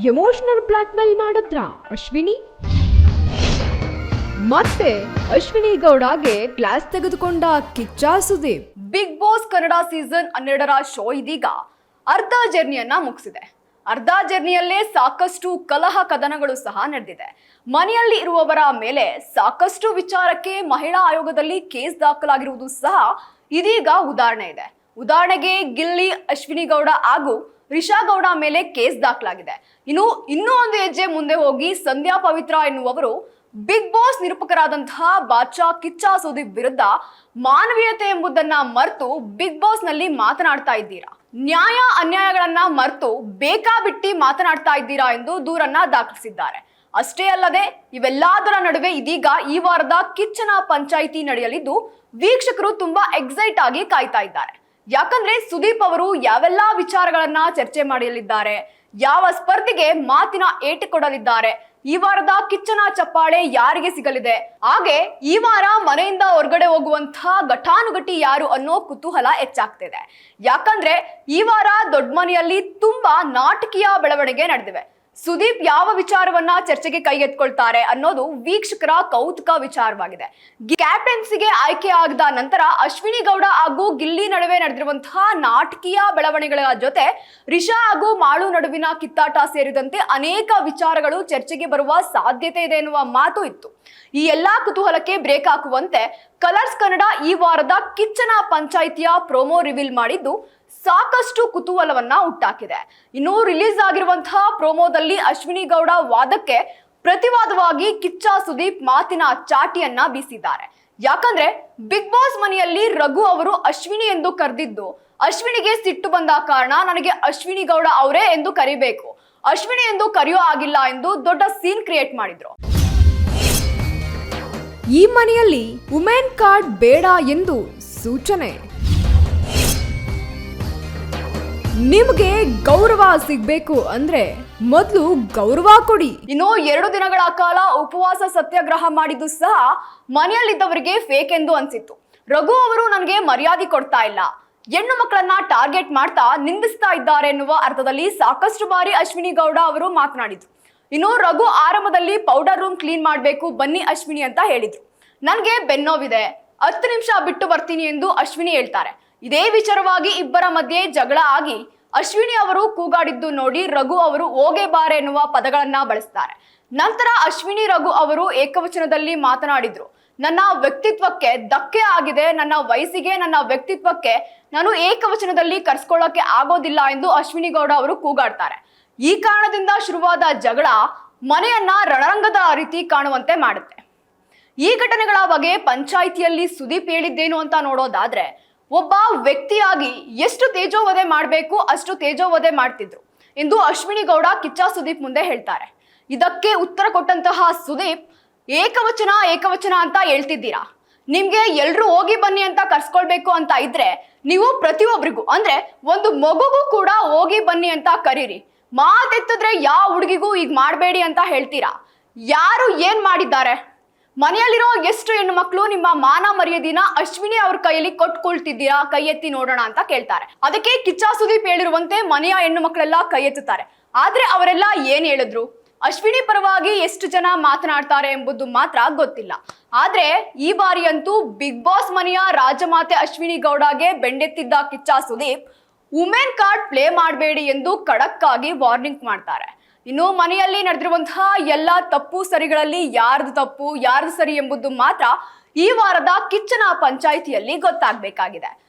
Emotional black mail ಮಾಡಿದ್ರ, ಅಶ್ವಿನಿ? ಮತ್ತೆ ಅಶ್ವಿನಿ ಗೌಡಗೆ ಕ್ಲಾಸ್ ತೆಗೆದುಕೊಂಡ Kichcha Sudeep. Big Boss Kannada season ಹನ್ನೆರಡರ ಶೋ ಇದೀಗ. ಅರ್ಧ ಜರ್ನಿಯನ್ನ ಮುಗಿಸಿದೆ. ಅರ್ಧ ಜರ್ನಿಯಲ್ಲೇ ಸಾಕಷ್ಟು ಕಲಹ ಕದನಗಳು ಸಹ ನಡೆದಿದೆ. ಮನೆಯಲ್ಲಿ ಇರುವವರ ಮೇಲೆ ಸಾಕಷ್ಟು ವಿಚಾರಕ್ಕೆ ಮಹಿಳಾ ಆಯೋಗದಲ್ಲಿ ಕೇಸ್ ದಾಖಲಾಗಿರುವುದು ಸಹ ಇದೀಗ ಉದಾಹರಣೆ ಇದೆ. ಉದಾಹರಣೆಗೆ ಗಿಲ್ಲಿ, ಅಶ್ವಿನಿ ಗೌಡ ಹಾಗೂ ರಿಷಾ ಗೌಡ ಮೇಲೆ ಕೇಸ್ ದಾಖಲಾಗಿದೆ. ಇನ್ನು, ಇನ್ನೂ ಒಂದು ಹೆಜ್ಜೆ ಮುಂದೆ ಹೋಗಿ ಸಂಧ್ಯಾ ಪವಿತ್ರ ಎನ್ನುವವರು ಬಿಗ್ ಬಾಸ್ ನಿರೂಪಕರಾದಂತಹ ಬಾಚಾ ಕಿಚ್ಚ ಸುದೀಪ್ ವಿರುದ್ಧ ಮಾನವೀಯತೆ ಎಂಬುದನ್ನ ಮರೆತು ಬಿಗ್ ಬಾಸ್ನಲ್ಲಿ ಮಾತನಾಡ್ತಾ ಇದ್ದೀರಾ? ನ್ಯಾಯ ಅನ್ಯಾಯಗಳನ್ನ ಮರೆತು ಬೇಕಾಬಿಟ್ಟಿ ಮಾತನಾಡ್ತಾ ಇದ್ದೀರಾ ಎಂದು ದೂರನ್ನ ದಾಖಲಿಸಿದ್ದಾರೆ. ಅಷ್ಟೇ ಅಲ್ಲದೆ, ಇವೆಲ್ಲದರ ನಡುವೆ ಇದೀಗ ಈ ವಾರದ ಕಿಚ್ಚನ ಪಂಚಾಯಿತಿ ನಡೆಯಲಿದ್ದು, ವೀಕ್ಷಕರು ತುಂಬಾ ಎಕ್ಸೈಟ್ ಆಗಿ ಕಾಯ್ತಾ ಇದ್ದಾರೆ. ಯಾಕಂದ್ರೆ ಸುದೀಪ್ ಅವರು ಯಾವೆಲ್ಲಾ ವಿಚಾರಗಳನ್ನ ಚರ್ಚೆ ಮಾಡಲಿದ್ದಾರೆ ಯಾವ ಸ್ಪರ್ಧೆಗೆ ಮಾತಿನ ಏಟು ಕೊಡಲಿದ್ದಾರೆ, ಈ ವಾರದ ಕಿಚ್ಚನ ಚಪ್ಪಾಳೆ ಯಾರಿಗೆ ಸಿಗಲಿದೆ? ಹಾಗೆ ಈ ವಾರ ಮನೆಯಿಂದ ಹೊರಗಡೆ ಹೋಗುವಂತಹ ಘಟಾನುಘಟಿ ಯಾರು ಅನ್ನೋ ಕುತೂಹಲ ಹೆಚ್ಚಾಗ್ತಿದೆ. ಯಾಕಂದ್ರೆ ಈ ವಾರ ದೊಡ್ಡ ಮನೆಯಲ್ಲಿ ತುಂಬಾ ನಾಟಕೀಯ ಬೆಳವಣಿಗೆ ನಡೆದಿವೆ. ಸುದೀಪ್ ಯಾವ ವಿಚಾರವನ್ನ ಚರ್ಚೆಗೆ ಕೈಗೆತ್ಕೊಳ್ತಾರೆ ಅನ್ನೋದು ವೀಕ್ಷಕರ ಕೌತುಕ ವಿಚಾರವಾಗಿದೆ. ಕ್ಯಾಪ್ಟನ್ಸಿಗೆ ಆಯ್ಕೆ ಆಗದ ನಂತರ ಅಶ್ವಿನಿ ಗೌಡ ಹಾಗೂ ಗಿಲ್ಲಿ ನಡುವೆ ನಡೆದಿರುವಂತಹ ನಾಟಕೀಯ ಬೆಳವಣಿಗೆಗಳ ಜೊತೆ ರಿಷಾ ಹಾಗೂ ಮಾಳು ನಡುವಿನ ಕಿತ್ತಾಟ ಸೇರಿದಂತೆ ಅನೇಕ ವಿಚಾರಗಳು ಚರ್ಚೆಗೆ ಬರುವ ಸಾಧ್ಯತೆ ಇದೆ ಎನ್ನುವ ಮಾತು ಇತ್ತು. ಈ ಎಲ್ಲಾ ಕುತೂಹಲಕ್ಕೆ ಬ್ರೇಕ್ ಹಾಕುವಂತೆ ಕಲರ್ಸ್ ಕನ್ನಡ ಈ ವಾರದ ಕಿಚ್ಚನ ಪಂಚಾಯಿತಿಯ ಪ್ರೋಮೋ ರಿವೀಲ್ ಮಾಡಿದ್ದು ಸಾಕಷ್ಟು ಕುತೂಹಲವನ್ನ ಹುಟ್ಟಾಕಿದೆ ಇನ್ನು ರಿಲೀಸ್ ಆಗಿರುವಂತಹ ಪ್ರೋಮೋದಲ್ಲಿ ಅಶ್ವಿನಿ ಗೌಡ ವಾದಕ್ಕೆ ಪ್ರತಿವಾದವಾಗಿ ಕಿಚ್ಚ ಸುದೀಪ್ ಮಾತಿನ ಚಾಟಿಯನ್ನ ಬೀಸಿದ್ದಾರೆ. ಯಾಕಂದ್ರೆ ಬಿಗ್ ಬಾಸ್ ಮನೆಯಲ್ಲಿ ರಘು ಅವರು ಅಶ್ವಿನಿ ಎಂದು ಕರೆದಿದ್ದು, ಅಶ್ವಿನಿಗೆ ಸಿಟ್ಟು ಬಂದ ಕಾರಣ ನನಗೆ ಅಶ್ವಿನಿ ಗೌಡ ಅವರೇ ಎಂದು ಕರಿಬೇಕು. ಅಶ್ವಿನಿ ಎಂದು ಕರೆಯೋ ಆಗಿಲ್ಲ ಎಂದು ದೊಡ್ಡ ಸೀನ್ ಕ್ರಿಯೇಟ್ ಮಾಡಿದ್ರು. ಈ ಮನೆಯಲ್ಲಿ ವುಮೆನ್ ಕಾರ್ಡ್ ಬೇಡ ಎಂದು ಸೂಚನೆ. ನಿಮಗೆ ಗೌರವ ಸಿಗ್ಬೇಕು ಅಂದ್ರೆ ಮೊದಲು ಗೌರವ ಕೊಡಿ. ಇನ್ನು ಎರಡು ದಿನಗಳ ಕಾಲ ಉಪವಾಸ ಸತ್ಯಾಗ್ರಹ ಮಾಡಿದ್ದು ಸಹ ಮನೆಯಲ್ಲಿದ್ದವರಿಗೆ ಫೇಕ್ ಎಂದು ಅನ್ಸಿತ್ತು. ರಘು ಅವರು ನನಗೆ ಮರ್ಯಾದೆ ಕೊಡ್ತಾ ಇಲ್ಲ. ಹೆಣ್ಣು ಮಕ್ಕಳನ್ನ ಟಾರ್ಗೆಟ್ ಮಾಡ್ತಾ ನಿಂದಿಸ್ತಾ ಇದ್ದಾರೆ ಎನ್ನುವ ಅರ್ಥದಲ್ಲಿ ಸಾಕಷ್ಟು ಬಾರಿ ಅಶ್ವಿನಿ ಗೌಡ ಅವರು ಮಾತನಾಡಿದ್ರು. ಇನ್ನು ರಘು ಆರಂಭದಲ್ಲಿ ಪೌಡರ್ ರೂಮ್ ಕ್ಲೀನ್ ಮಾಡಬೇಕು, ಬನ್ನಿ ಅಶ್ವಿನಿ ಅಂತ ಹೇಳಿದ್ರು. ನನಗೆ ಬೆನ್ನೋವಿದೆ. ಹತ್ತು ನಿಮಿಷ ಬಿಟ್ಟು ಬರ್ತೀನಿ ಎಂದು ಅಶ್ವಿನಿ ಹೇಳ್ತಾರೆ. ಇದೇ ವಿಚಾರವಾಗಿ ಇಬ್ಬರ ಮಧ್ಯೆ ಜಗಳ ಆಗಿ ಅಶ್ವಿನಿ ಅವರು ಕೂಗಾಡಿದ್ದು ನೋಡಿ ರಘು ಅವರು ಹೋಗೆ ಬಾರೆ ಎನ್ನುವ ಪದಗಳನ್ನ ಬಳಸ್ತಾರೆ. ನಂತರ ಅಶ್ವಿನಿ ರಘು ಅವರು ಏಕವಚನದಲ್ಲಿ ಮಾತನಾಡಿದ್ರು, ನನ್ನ ವ್ಯಕ್ತಿತ್ವಕ್ಕೆ ಧಕ್ಕೆ ಆಗಿದೆ, ನನ್ನ ವಯಸ್ಸಿಗೆ, ನನ್ನ ವ್ಯಕ್ತಿತ್ವಕ್ಕೆ ನಾನು ಏಕವಚನದಲ್ಲಿ ಕರ್ಸ್ಕೊಳ್ಳೋಕೆ ಆಗೋದಿಲ್ಲ ಎಂದು ಅಶ್ವಿನಿ ಗೌಡ ಅವರು ಕೂಗಾಡ್ತಾರೆ. ಈ ಕಾರಣದಿಂದ ಶುರುವಾದ ಜಗಳ ಮನೆಯನ್ನ ರಣರಂಗದ ರೀತಿ ಕಾಣುವಂತೆ ಮಾಡುತ್ತೆ. ಈ ಘಟನೆಗಳ ಬಗ್ಗೆ ಪಂಚಾಯಿತಿಯಲ್ಲಿ ಸುದೀಪ್ ಹೇಳಿದ್ದೇನು ಅಂತ ನೋಡೋದಾದ್ರೆ ಒಬ್ಬ ವ್ಯಕ್ತಿಯಾಗಿ ಎಷ್ಟು ತೇಜೋವಧೆ ಮಾಡಬೇಕು ಅಷ್ಟು ತೇಜೋವಧೆ ಮಾಡ್ತಿದ್ರು. ಎಂದು ಅಶ್ವಿನಿ ಗೌಡ ಕಿಚ್ಚ ಸುದೀಪ್ ಮುಂದೆ ಹೇಳ್ತಾರೆ. ಇದಕ್ಕೆ ಉತ್ತರ ಕೊಟ್ಟಂತಹ ಸುದೀಪ್, ಏಕವಚನ ಏಕವಚನ ಅಂತ ಹೇಳ್ತಿದ್ದೀರಾ? ನಿಮ್ಗೆ ಎಲ್ರು ಹೋಗಿ ಬನ್ನಿ ಅಂತ ಕರ್ಸ್ಕೊಳ್ಬೇಕು ಅಂತ ಇದ್ರೆ ನೀವು ಪ್ರತಿಯೊಬ್ಬರಿಗೂ ಅಂದ್ರೆ ಒಂದು ಮಗುಗೂ ಕೂಡ ಹೋಗಿ ಬನ್ನಿ ಅಂತ ಕರೀರಿ. ಮಾತೆತ್ತಿದ್ರೆ ಯಾವ ಹುಡುಗಿಗೂ ಈಗ ಮಾಡಬೇಡಿ ಅಂತ ಹೇಳ್ತೀರಾ? ಯಾರು ಏನ್ ಮಾಡಿದ್ದಾರೆ? ಮನೆಯಲ್ಲಿರೋ ಎಷ್ಟು ಹೆಣ್ಣು ಮಕ್ಕಳು ನಿಮ್ಮ ಮಾನ ಮರ್ಯಾದಿನ ಅಶ್ವಿನಿ ಅವ್ರ ಕೈಯಲ್ಲಿ ಕೊಟ್ಕೊಳ್ತಿದ್ದೀರಾ? ಕೈ ಎತ್ತಿ ನೋಡೋಣ ಅಂತ ಕೇಳ್ತಾರೆ. ಅದಕ್ಕೆ ಕಿಚ್ಚ ಸುದೀಪ್ ಹೇಳಿರುವಂತೆ ಮನೆಯ ಹೆಣ್ಣು ಮಕ್ಕಳೆಲ್ಲ ಕೈ ಎತ್ತುತ್ತಾರೆ. ಆದ್ರೆ ಅವರೆಲ್ಲ ಏನ್ ಹೇಳಿದ್ರು? ಅಶ್ವಿನಿ ಪರವಾಗಿ ಎಷ್ಟು ಜನ ಮಾತನಾಡ್ತಾರೆ ಎಂಬುದು ಮಾತ್ರ ಗೊತ್ತಿಲ್ಲ. ಆದ್ರೆ ಈ ಬಾರಿಯಂತೂ ಬಿಗ್ ಬಾಸ್ ಮನೆಯ ರಾಜಮಾತೆ ಅಶ್ವಿನಿ ಗೌಡಗೆ ಬೆಂಡೆತ್ತಿದ್ದ Kichcha Sudeep women card play ಮಾಡಬೇಡಿ ಎಂದು ಖಡಕ್ ಆಗಿ ವಾರ್ನಿಂಗ್ ಮಾಡ್ತಾರೆ. ಇನ್ನು ಮನೆಯಲ್ಲಿ ನಡೆದಿರುವಂತಹ ಎಲ್ಲ ತಪ್ಪು ಸರಿಗಳಲ್ಲಿ ಯಾರ್ದು ತಪ್ಪು, ಯಾರ್ದು ಸರಿ ಎಂಬುದು ಮಾತ್ರ ಈ ವಾರದ ಕಿಚ್ಚನ ಪಂಚಾಯಿತಿಯಲ್ಲಿ ಗೊತ್ತಾಗಬೇಕಾಗಿದೆ.